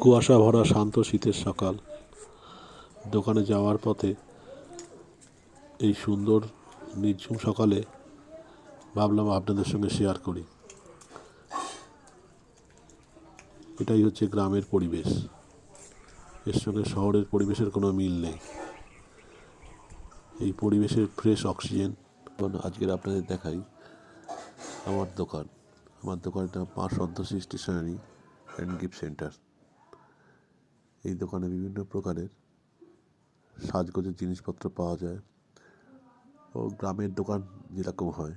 কুয়াশা ভরা শান্ত শীতের সকাল। দোকানে যাওয়ার পথে এই সুন্দর নির্ঝুম সকালে ভাবলাম আপনাদের সঙ্গে শেয়ার করি। এটাই হচ্ছে গ্রামের পরিবেশ। এর সঙ্গে শহরের পরিবেশের কোনো মিল নেই। এই পরিবেশের ফ্রেশ অক্সিজেন আজকের আপনাদের দেখাই আমার দোকান। আমার দোকানের নাম Maa Santoshi stationery and gift centre. এই দোকানে বিভিন্ন প্রকারের সাজগোজের জিনিসপত্র পাওয়া যায়। ও গ্রামের দোকান যেরকম হয়।